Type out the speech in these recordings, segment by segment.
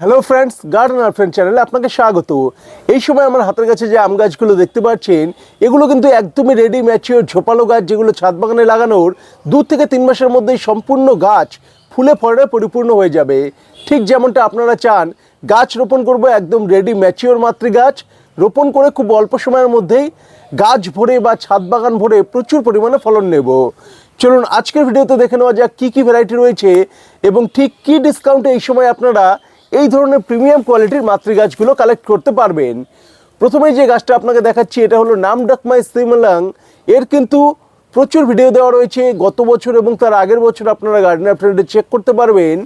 Hello friends gardener friend চ্যানেলে আপনাকে স্বাগত। এই সময় আমার হাতের কাছে যে আম গাছগুলো দেখতে পাচ্ছেন, এগুলো কিন্তু একদমই রেডি ম্যাচিওর ঝোপালো গাছ যেগুলো ছাদ বাগানে লাগানোর দু থেকে তিন মাসের মধ্যেই সম্পূর্ণ গাছ ফুলে ফলে পরিপূর্ণ হয়ে যাবে। ঠিক যেমনটা আপনারা চান, গাছ রোপণ করব একদম রেডি ম্যাচিওর মাতৃ গাছ রোপণ করে খুব অল্প সময়ের মধ্যেই গাছ ভরে বা ছাদ বাগান ভরে প্রচুর পরিমাণে ফলন নেব। চলুন আজকের ভিডিওতে দেখে নেওয়া যাক কী কী ভ্যারাইটি রয়েছে এবং ঠিক কী ডিসকাউন্টে এই সময় আপনারা এই ধরনের প্রিমিয়াম কোয়ালিটির মাতৃ গাছগুলো কালেক্ট করতে পারবেন। প্রথমে যে গাছটা আপনাকে দেখাচ্ছি, এটা হলো নাম ডাকমাই সিমলাং এর কিন্তু প্রচুর ভিডিও দেওয়া রয়েছে। গত বছর এবং তার আগের বছর আপনারা গার্ডেনার ফ্রেন্ডে চেক করতে পারবেন।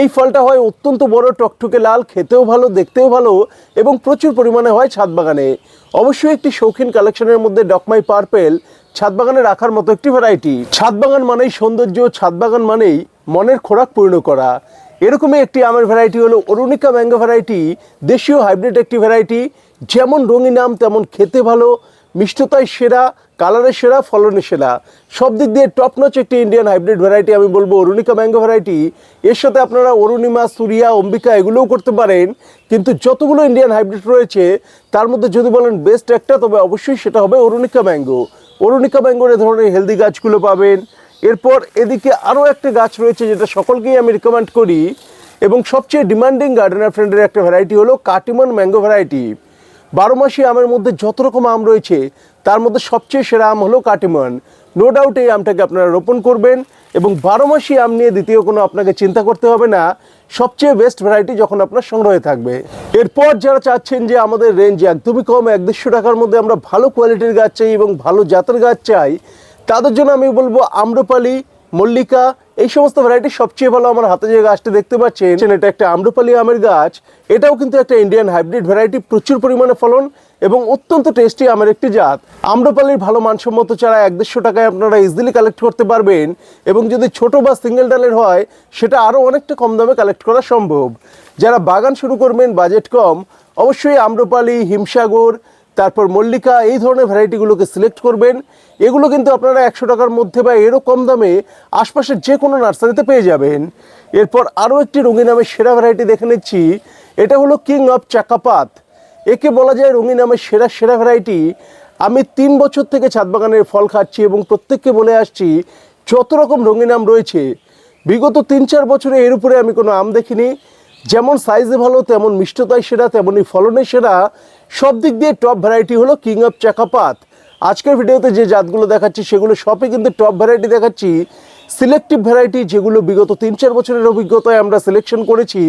এই ফলটা হয় অত্যন্ত বড়, টকটকে লাল, খেতেও ভালো, দেখতেও ভালো এবং প্রচুর পরিমাণে হয় ছাদ বাগানে। অবশ্যই একটি শৌখিন কালেকশনের মধ্যে ডকমাই পার্পেল ছাদ বাগানে রাখার মতো একটি ভ্যারাইটি ছাদ বাগান মানেই সৌন্দর্য, ছাদ বাগান মানেই মনের খোরাক পূর্ণ করা। এরকমই একটি আমের ভ্যারাইটি হলো অরুণিকা ম্যাঙ্গো ভ্যারাইটি দেশীয় হাইব্রিড একটি ভ্যারাইটি যেমন রঙিন আম তেমন খেতে ভালো মিষ্টতায় সেরা, কালারের সেরা, ফলনের সেরা। সব দিক দিয়ে টপ নচ একটি ইন্ডিয়ান হাইব্রিড ভ্যারাইটি আমি বলব অরুণিকা ম্যাঙ্গো ভ্যারাইটি এর সাথে আপনারা অরুণিমা, সুরিয়া, অম্বিকা এগুলোও করতে পারেন, কিন্তু যতগুলো ইন্ডিয়ান হাইব্রিড রয়েছে, তার মধ্যে যদি বলেন বেস্ট একটা, তবে অবশ্যই সেটা হবে অরুণিকা ম্যাঙ্গো অরুণিকা ম্যাঙ্গোর এ ধরনের হেলদি গাছগুলো পাবেন এরপর এদিকে আরও একটা গাছ রয়েছে যেটা সকলকেই আমি রিকমেন্ড করি এবং সবচেয়ে ডিমান্ডিং গার্ডেনার ফ্রেন্ডের একটা ভ্যারাইটি হলো কাটিমন ম্যাঙ্গো ভ্যারাইটি বারো মাসি আমের মধ্যে যত রকম আম রয়েছে, তার মধ্যে সবচেয়ে সেরা আম হলো কাটিমন। নো ডাউট এই আমটাকে আপনারা রোপণ করবেন এবং বারো মাসি আম নিয়ে দ্বিতীয় কোনো আপনাকে চিন্তা করতে হবে না, সবচেয়ে বেস্ট ভ্যারাইটি যখন আপনার সংগ্রহে থাকবে। এরপর যারা চাচ্ছেন যে আমাদের রেঞ্জ একদমই কম, এক দেড়শো টাকার মধ্যে আমরা ভালো কোয়ালিটির গাছ চাই এবং ভালো জাতের গাছ চাই তাদের জন্য আমি বলব আম্রপালি, মল্লিকা, এই সমস্ত ভ্যারাইটি সবচেয়ে ভালো আমার হাতে যে গাছটা দেখতে পাচ্ছেন, এটা একটা আম্রপালি আমের গাছ। এটাও কিন্তু একটা ইন্ডিয়ান হাইব্রিড ভ্যারাইটি প্রচুর পরিমাণে ফলন এবং অত্যন্ত টেস্টি আমের একটি জাত। আম্রপালির ভালো মানসম্মত চারা এক দেড়শো টাকায় আপনারা ইজিলি কালেক্ট করতে পারবেন এবং যদি ছোট বা সিঙ্গেল ডালের হয়, সেটা আরও অনেকটা কম দামে কালেক্ট করা সম্ভব। যারা বাগান শুরু করবেন বাজেট কম, অবশ্যই আম্রপালি, হিমসাগর তারপর মল্লিকা এই ধরনের ভ্যারাইটিগুলোকে সিলেক্ট করবেন। এগুলো কিন্তু আপনারা একশো টাকার মধ্যে বা এরও কম দামে আশপাশের যে কোনো নার্সারিতে পেয়ে যাবেন। এরপর আরও একটি রঙিন নামের সেরা ভ্যারাইটি দেখে নিচ্ছি। এটা হলো কিং অফ চাকাপাত। একে বলা যায় রঙিন নামের সেরা সেরা ভ্যারাইটি। আমি তিন বছর থেকে ছাদ বাগানের ফল খাচ্ছি এবং প্রত্যেককে বলে আসছি, যত রকম রঙিন আম রয়েছে, বিগত তিন চার বছরে এর উপরে আমি কোনো আম দেখিনি। যেমন সাইজে ভালো, তেমন মিষ্টতায় সেরা, তেমনই ফলনে সেরা। সব দিক দিয়ে টপ ভ্যারাইটি হলো কিং অফ চাকাপাত আজকের ভিডিওতে যে জাতগুলো দেখাচ্ছি, সেগুলো সবই কিন্তু টপ ভ্যারাইটি দেখাচ্ছি। সিলেক্টিভ ভ্যারাইটি যেগুলো বিগত তিন চার বছরের অভিজ্ঞতায় আমরা সিলেকশন করেছি,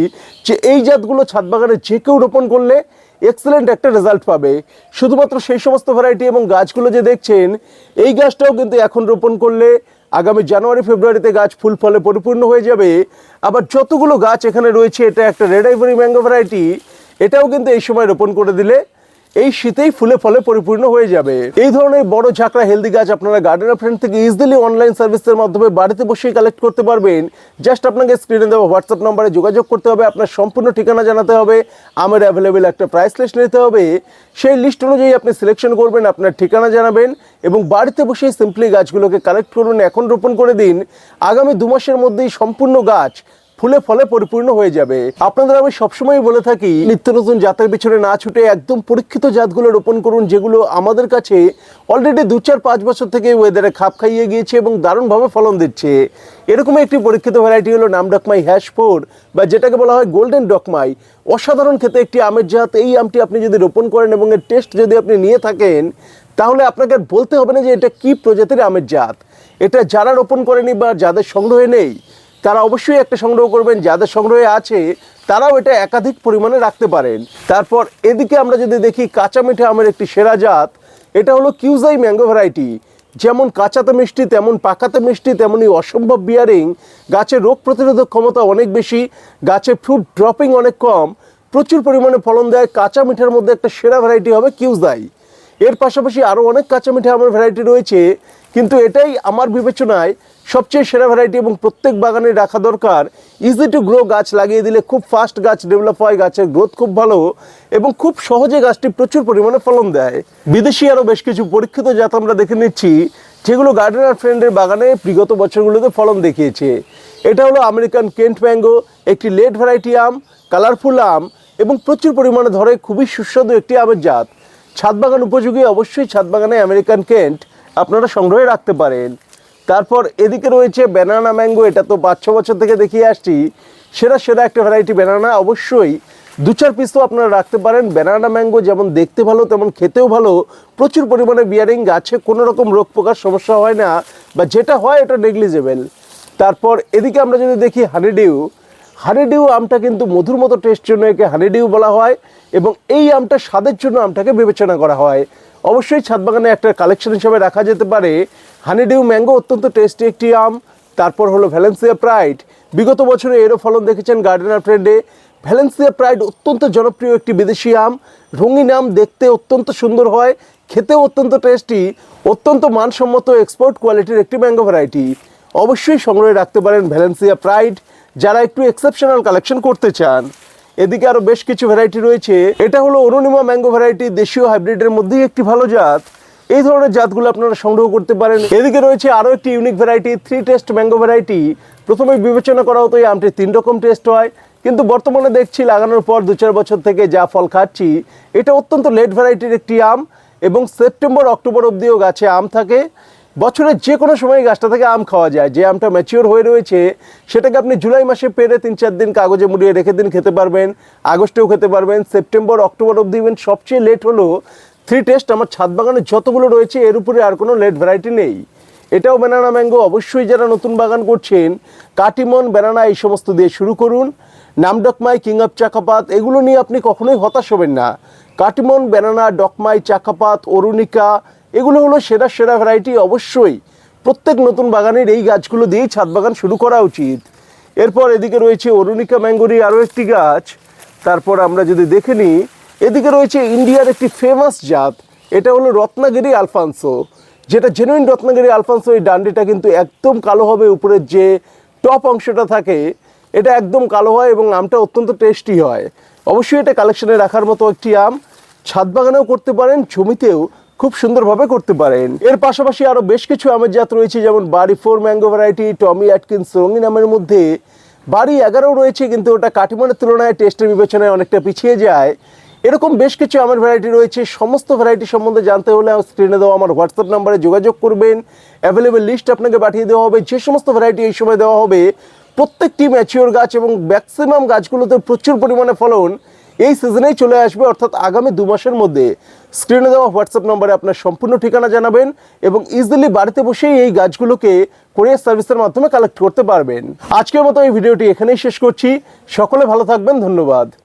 যে এই জাতগুলো ছাদ বাগানে যে কেউ রোপণ করলে এক্সেলেন্ট একটা রেজাল্ট পাবে। শুধুমাত্র সেই সমস্ত ভ্যারাইটি এবং গাছগুলো যে দেখছেন, এই গাছটাও কিন্তু এখন রোপণ করলে আগামী জানুয়ারি, ফেব্রুয়ারিতে গাছ ফুল ফলে পরিপূর্ণ হয়ে যাবে। আবার যতগুলো গাছ এখানে রয়েছে, এটা একটা রেড আইভরি ম্যাঙ্গো ভ্যারাইটি এটাও কিন্তু এই সময় রোপণ করে দিলে এই শীতেই ফুলে ফলে পরিপূর্ণ হয়ে যাবে। এই ধরনের বড় ঝাঁকড়া হেলদি গাছ আপনারা গার্ডেনার ফ্রেন্ড থেকে ইজিলি অনলাইন সার্ভিসের মাধ্যমে বাড়িতে বসেই কালেক্ট করতে পারবেন। জাস্ট আপনাকে স্ক্রিনে দেওয়া হোয়াটসঅ্যাপ নম্বরে যোগাযোগ করতে হবে, আপনার সম্পূর্ণ ঠিকানা জানাতে হবে, আমের অ্যাভেলেবেল একটা প্রাইস লিস্ট নিতে হবে। সেই লিস্ট অনুযায়ী আপনি সিলেকশন করবেন, আপনার ঠিকানা জানাবেন এবং বাড়িতে বসেই সিম্পলি গাছগুলোকে কালেক্ট করুন, এখন রোপণ করে দিন। আগামী দু মাসের মধ্যেই সম্পূর্ণ গাছ ফুলে ফলে পরিপূর্ণ হয়ে যাবে। আপনাদের আমি সবসময় বলে থাকি, নিত্য নতুন জাতের পিছনে না ছুটে একদম পরীক্ষিত জাতগুলো রোপণ করুন যেগুলো আমাদের কাছে অলরেডি দু চার পাঁচ বছর থেকে ওয়েদারে খাপ খাইয়ে গিয়েছে এবং দারুণভাবে ফলন দিচ্ছে। এরকমই একটি পরীক্ষিত ভ্যারাইটি হলো নাম ডকমাই হ্যাশ ফোর বা যেটাকে বলা হয় গোল্ডেন ডকমাই। অসাধারণ খেতে একটি আমের জাত, এই আমটি আপনি যদি রোপণ করেন এবং এর টেস্ট যদি আপনি নিয়ে থাকেন, তাহলে আপনাকে বলতে হবে না যে এটা কি প্রজাতির আমের জাত। এটা যারা রোপণ করেনি বা যাদের সংগ্রহে নেই তারা অবশ্যই একটা সংগ্রহ করবেন, যাদের সংগ্রহে আছে, তারাও এটা একাধিক পরিমাণে রাখতে পারেন। তারপর এদিকে আমরা যদি দেখি, কাঁচা মিঠা আমের একটি সেরা জাত, এটা হলো কিউজাই ম্যাঙ্গো ভ্যারাইটি। যেমন কাঁচাতে মিষ্টি, তেমন পাকাতে মিষ্টি, তেমনই অসম্ভব বিয়ারিং গাছের রোগ প্রতিরোধক ক্ষমতা অনেক বেশি, গাছে ফ্রুট ড্রপিং অনেক কম। প্রচুর পরিমাণে ফলন দেয়। কাঁচা মিঠার মধ্যে একটা সেরা ভ্যারাইটি হবে কিউজাই। এর পাশাপাশি আরও অনেক কাঁচা মিঠা আমের ভ্যারাইটি রয়েছে, কিন্তু এটাই আমার বিবেচনায় সবচেয়ে সেরা ভ্যারাইটি এবং প্রত্যেক বাগানে রাখা দরকার। ইজি টু গ্রো গাছ লাগিয়ে দিলে খুব ফাস্ট গাছ ডেভেলপ হয়, গাছের গ্রোথ খুব ভালো এবং খুব সহজে গাছটি প্রচুর পরিমাণে ফলন দেয়। বিদেশি আরও বেশ কিছু পরীক্ষিত জাত আমরা দেখে নিচ্ছি, যেগুলো গার্ডেনার ফ্রেন্ডের বাগানে বিগত বছরগুলোতে ফলন দেখিয়েছে। এটা হলো আমেরিকান কেন্ট ম্যাঙ্গো একটি লেট ভ্যারাইটি আম কালারফুল আম এবং প্রচুর পরিমাণে ধরে খুবই সুস্বাদু একটি আমের জাত। ছাদ বাগান উপযোগী অবশ্যই ছাদ বাগানে আমেরিকান কেন্ট আপনারা সংগ্রহে রাখতে পারেন। তারপর এদিকে রয়েছে ব্যানানা ম্যাঙ্গো এটা তো পাঁচ ছ বছর থেকে দেখিয়ে আসছি। সেরা সেরা একটা ভ্যারাইটি ব্যানানা অবশ্যই দু চার পিস তো আপনারা রাখতে পারেন। ব্যানানা ম্যাঙ্গো যেমন দেখতে ভালো, তেমন খেতেও ভালো। প্রচুর পরিমাণে বিয়ারিং গাছে, কোনো রকম রোগ পোকার সমস্যা হয় না, বা যেটা হয় এটা নেগলিজেবল তারপর এদিকে আমরা যদি দেখি হানিডিউ হানিডিউ আমটা কিন্তু মধুর মতো টেস্ট জন্য একে হানিডিউ বলা হয়, এবং এই আমটা স্বাদের জন্য আমটাকে বিবেচনা করা হয়। অবশ্যই ছাদ বাগানে একটা কালেকশন হিসাবে রাখা যেতে পারে। হানিডিউ ম্যাঙ্গো অত্যন্ত টেস্টি একটি আম, তারপর হলো ভ্যালেন্সিয়া প্রাইড। বিগত বছরে এরও ফলন দেখেছেন গার্ডেনার ফ্রেন্ডে ভ্যালেন্সিয়া প্রাইড অত্যন্ত জনপ্রিয় একটি বিদেশি আম। রঙিন আম দেখতে অত্যন্ত সুন্দর হয়, খেতেও অত্যন্ত টেস্টি, অত্যন্ত মানসম্মত এক্সপোর্ট কোয়ালিটির একটি ম্যাঙ্গো ভ্যারাইটি অবশ্যই সংগ্রহে রাখতে পারেন ভ্যালেন্সিয়া প্রাইড, যারা একটু এক্সেপশনাল কালেকশন করতে চান। এদিকে আরও বেশ কিছু ভ্যারাইটি রয়েছে। এটা হলো অরুণিমা ম্যাঙ্গো ভ্যারাইটি দেশীয় হাইব্রিডের মধ্যেই একটি ভালো জাত। এই ধরনের জাতগুলো আপনারা সংগ্রহ করতে পারেন। এদিকে রয়েছে আরও একটি unique variety three taste mango variety প্রথমে বিবেচনা করা হতো এই আমটি তিন রকম টেস্ট হয়। কিন্তু বর্তমানে দেখছি লাগানোর পর দু চার বছর থেকে যা ফল খাচ্ছি, এটা অত্যন্ত লেট ভ্যারাইটির একটি আম এবং সেপ্টেম্বর, অক্টোবর অবধিও গাছে আম থাকে। বছরের যে কোনো সময় গাছটা থেকে আম খাওয়া যায়। যে আমটা ম্যাচিওর হয়ে রয়েছে, সেটাকে আপনি জুলাই মাসে পেরে তিন চার দিন কাগজে মুড়িয়ে রেখে দিন, খেতে পারবেন। আগস্টেও খেতে পারবেন। সেপ্টেম্বর, অক্টোবর অবধি ইভেন সবচেয়ে লেট হলো থ্রি টেস্ট আমার ছাদ বাগানে যতগুলো রয়েছে, এর উপরে আর কোনো লেট ভ্যারাইটি নেই। এটাও ব্যানানা ম্যাঙ্গো অবশ্যই যারা নতুন বাগান করছেন, কাটিমন ব্যানানা এই সমস্ত দিয়ে শুরু করুন। নামডকমাই কিং অফ চাকাপাত এগুলো নিয়ে আপনি কখনোই হতাশ হবেন না। Katimon banana Dokmai Chakapat Arunika এগুলো হলো সেরা সেরা ভ্যারাইটি অবশ্যই। প্রত্যেক নতুন বাগানের এই গাছগুলো দিয়েই ছাদ বাগান শুরু করা উচিত। এরপর এদিকে রয়েছে অরুণিকা ম্যাঙ্গোরি আরও একটি গাছ। তারপর আমরা যদি দেখে নিই এদিকে রয়েছে ইন্ডিয়ার একটি ফেমাস জাত, এটা হলো রত্নাগিরি আলফানসো। যেটা জেনুইন রত্নাগিরি আলফানসো এই ডান্ডিটা কিন্তু একদম কালো হবে, উপরের যে টপ অংশটা থাকে, এটা একদম কালো হয় এবং আমটা অত্যন্ত টেস্টি হয়। অবশ্যই এটা কালেকশনে রাখার মতো একটি আম। ছাদ বাগানেও করতে পারেন, জমিতেও খুব সুন্দরভাবে করতে পারেন। এর পাশাপাশি আরও বেশ কিছু আমের জাত রয়েছে, যেমন Bari four, mango variety, Tommy Atkins, রঙিন আমের মধ্যে বাড়ি এগারো রয়েছে, কিন্তু ওটা কাটিমানের তুলনায় টেস্টের বিবেচনায় অনেকটা পিছিয়ে যায়। এরকম বেশ কিছু আমের ভ্যারাইটি রয়েছে। সমস্ত ভ্যারাইটি সম্বন্ধে জানতে হলে স্ক্রিনে দেওয়া আমার হোয়াটসঅ্যাপ নাম্বারে যোগাযোগ করবেন। অ্যাভেলেবেল লিস্ট আপনাকে পাঠিয়ে দেওয়া হবে। যে সমস্ত ভ্যারাইটি এই সময় দেওয়া হবে, প্রত্যেকটি ম্যাচিওর গাছ এবং ম্যাক্সিমাম গাছগুলোতে প্রচুর পরিমাণে ফলন এই সিজনেই চলে আসবে। অর্থাৎ আগামী দু মাসের মধ্যে স্ক্রিনে দেওয়া হোয়াটসঅ্যাপ নম্বরে আপনার সম্পূর্ণ ঠিকানা জানাবেন এবং ইজিলি বাড়িতে বসেই এই গাছগুলোকে কোরিয়ার সার্ভিসের মাধ্যমে কালেক্ট করতে পারবেন। আজকের মতো এই ভিডিওটি এখানেই শেষ করছি। সকলে ভালো থাকবেন। ধন্যবাদ।